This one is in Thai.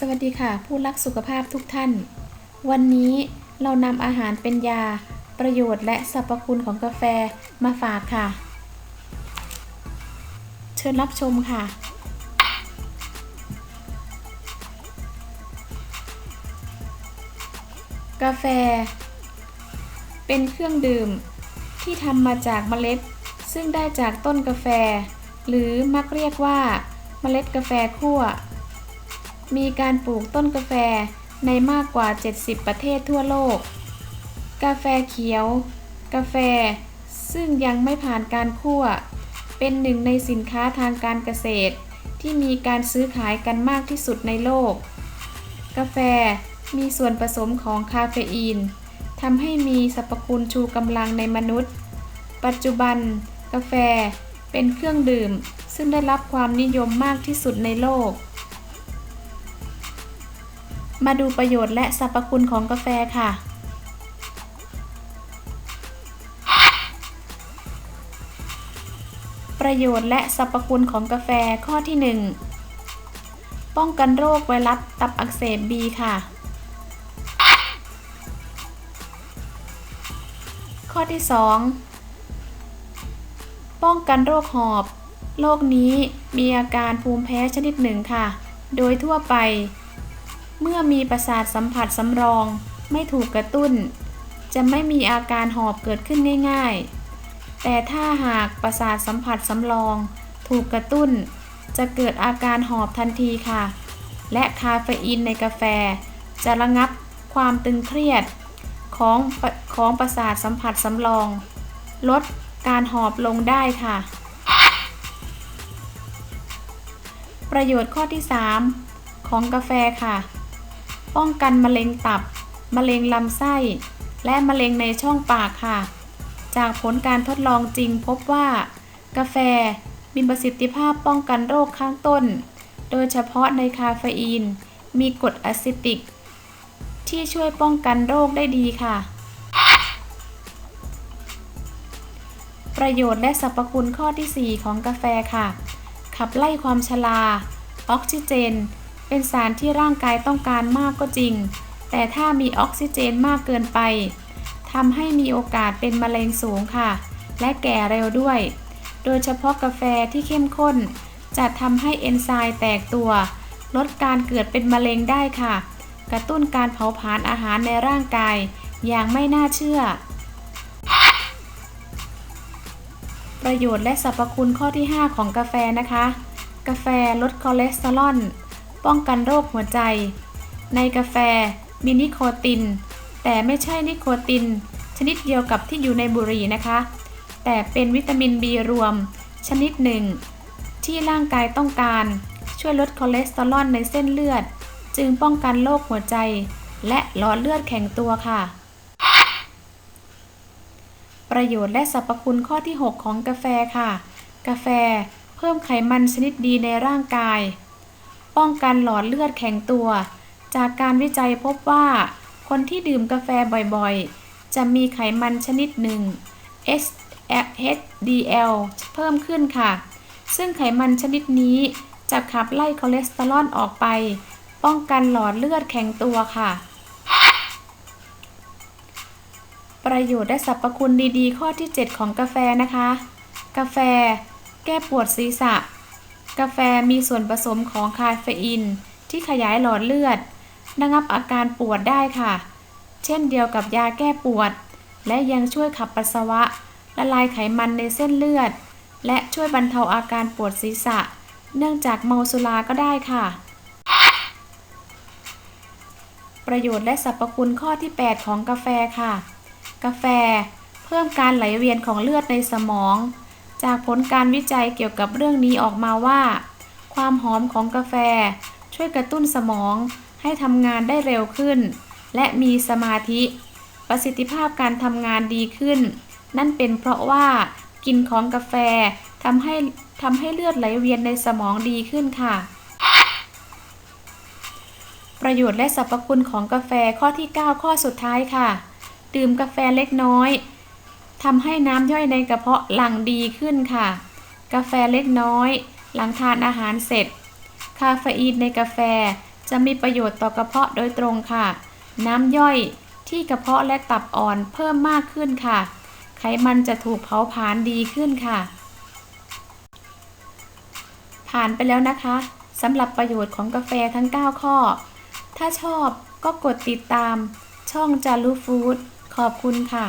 สวัสดีค่ะ ผู้รักสุขภาพทุกท่าน วันนี้เรานำอาหารเป็นยา ประโยชน์และสรรพคุณของกาแฟมาฝากค่ะ เชิญรับชมค่ะ กาแฟ เป็นเครื่องดื่มที่ทำมาจากเมล็ด ซึ่งได้จากต้นกาแฟ หรือมักเรียกว่าเมล็ดกาแฟคั่ว มีการปลูกต้นกาแฟในมากกว่า 70 ประเทศทั่วโลก กาแฟเขียว กาแฟ ซึ่งยังไม่ผ่านการคั่ว เป็นหนึ่งในสินค้าทางการเกษตร ที่มีการซื้อขายกันมากที่สุดในโลก กาแฟมีส่วนผสมของคาเฟอีนทำให้มีสรรพคุณชูกำลังในมนุษย์ ปัจจุบัน กาแฟเป็นเครื่องดื่ม ซึ่งได้รับความนิยมมากที่สุดในโลก มาดูประโยชน์และสรรพคุณของกาแฟค่ะ ประโยชน์และสรรพคุณของกาแฟข้อที่ 1 ป้องกันโรคไวรัสตับอักเสบบีค่ะ ข้อที่ 2 ป้องกันโรคหอบ โรคนี้มีอาการภูมิแพ้ชนิดหนึ่งค่ะ โดยทั่วไป เมื่อมีประสาทสัมผัสสำรอง ไม่ถูกกระตุ้น จะไม่มีอาการหอบเกิดขึ้นง่ายๆ แต่ถ้าหากประสาทสัมผัสสำรอง ถูกกระตุ้น จะเกิดอาการหอบทันทีค่ะ และคาเฟอีนในกาแฟ จะระงับความตึงเครียดของของประสาทสัมผัสสำรอง ลดการหอบลงได้ค่ะ ประโยชน์ข้อที่ 3 ของกาแฟค่ะ ป้องกันมะเร็งตับ มะเร็งลำไส้ และมะเร็งในช่องปากค่ะ จากผลการทดลองจริงพบว่า กาแฟมีประสิทธิภาพป้องกันโรคข้างต้น โดยเฉพาะในคาเฟอีน มีกรดอะซิติก ที่ช่วยป้องกันโรคได้ดีค่ะ ประโยชน์และสรรพคุณข้อที่ 4 ของกาแฟค่ะ ขับไล่ความชรา ออกซิเจน เป็นสารที่ร่างกายต้องการมากก็จริง แต่ถ้ามีออกซิเจนมากเกินไปทำให้มีโอกาสเป็นมะเร็งสูงค่ะ และแก่เร็วด้วย โดยเฉพาะกาแฟที่เข้มข้น จะทำให้เอนไซม์แตกตัว ลดการเกิดเป็นมะเร็งได้ค่ะ กระตุ้นการเผาผลาญอาหารในร่างกาย อย่างไม่น่าเชื่อ ประโยชน์และสรรพคุณข้อที่ 5 ของกาแฟนะคะ กาแฟลดคอเลสเตอรอล ป้องกันโรคหัวใจ ในกาแฟมีนิโคติน แต่ไม่ใช่นิโคติน ชนิดเดียวกับที่อยู่ในบุหรี่นะคะ แต่เป็นวิตามิน B รวม ชนิดหนึ่ง ที่ร่างกายต้องการ ช่วยลดคอเลสเตอรอลในเส้นเลือด จึงป้องกันโรคหัวใจ และหลอดเลือดแข็งตัวค่ะ ประโยชน์และสรรพคุณข้อที่ 6 ของกาแฟค่ะ กาแฟเพิ่มไขมันชนิดดีในร่างกาย ป้องกันหลอดเลือดแข็งตัว จากการวิจัยพบว่า คนที่ดื่มกาแฟบ่อยๆ จะมีไขมันชนิดหนึ่ง HDL เพิ่มขึ้นค่ะ ซึ่งไขมันชนิดนี้จะขับไล่คอเลสเตอรอลออกไป ป้องกันหลอดเลือดแข็งตัวค่ะ ประโยชน์และสรรพคุณดีๆ ข้อที่ 7 ของกาแฟนะคะ กาแฟ แก้ปวดศีรษะ กาแฟมีส่วนผสมของคาเฟอีน ที่ขยายหลอดเลือดระงับอาการปวดได้ค่ะ เช่นเดียวกับยาแก้ปวด และยังช่วยขับปัสสาวะ ละลายไขมันในเส้นเลือด และช่วยบรรเทาอาการปวดศีรษะ เนื่องจากเมาสุราก็ได้ค่ะ ประโยชน์และสรรพคุณข้อที่ 8 ของกาแฟค่ะ กาแฟ เพิ่มการไหลเวียนของเลือดในสมอง จากผลการวิจัยเกี่ยวกับเรื่องนี้ออกมาว่า ความหอมของกาแฟช่วยกระตุ้นสมองให้ทำงานได้เร็วขึ้น และมีสมาธิ ประสิทธิภาพการทำงานดีขึ้น นั่นเป็นเพราะว่ากินของกาแฟทำให้ทำให้เลือดไหลเวียนในสมองดีขึ้นค่ะ ประโยชน์และสรรพคุณของกาแฟข้อที่ 9 ข้อสุดท้ายค่ะ ดื่มกาแฟเล็กน้อย ทำให้น้ำย่อยในกระเพาะหลั่งดีขึ้นค่ะ กาแฟเล็กน้อย หลังทานอาหารเสร็จ คาเฟอีนในกาแฟจะมีประโยชน์ต่อกระเพาะโดยตรงค่ะ น้ำย่อยที่กระเพาะและตับอ่อนเพิ่มมากขึ้นค่ะ ไขมันจะถูกเผาผลาญดีขึ้นค่ะ ผ่านไปแล้วนะคะสำหรับประโยชน์ของกาแฟทั้ง 9 ข้อ ถ้าชอบก็กดติดตาม ช่องจารุฟู้ดขอบคุณค่ะ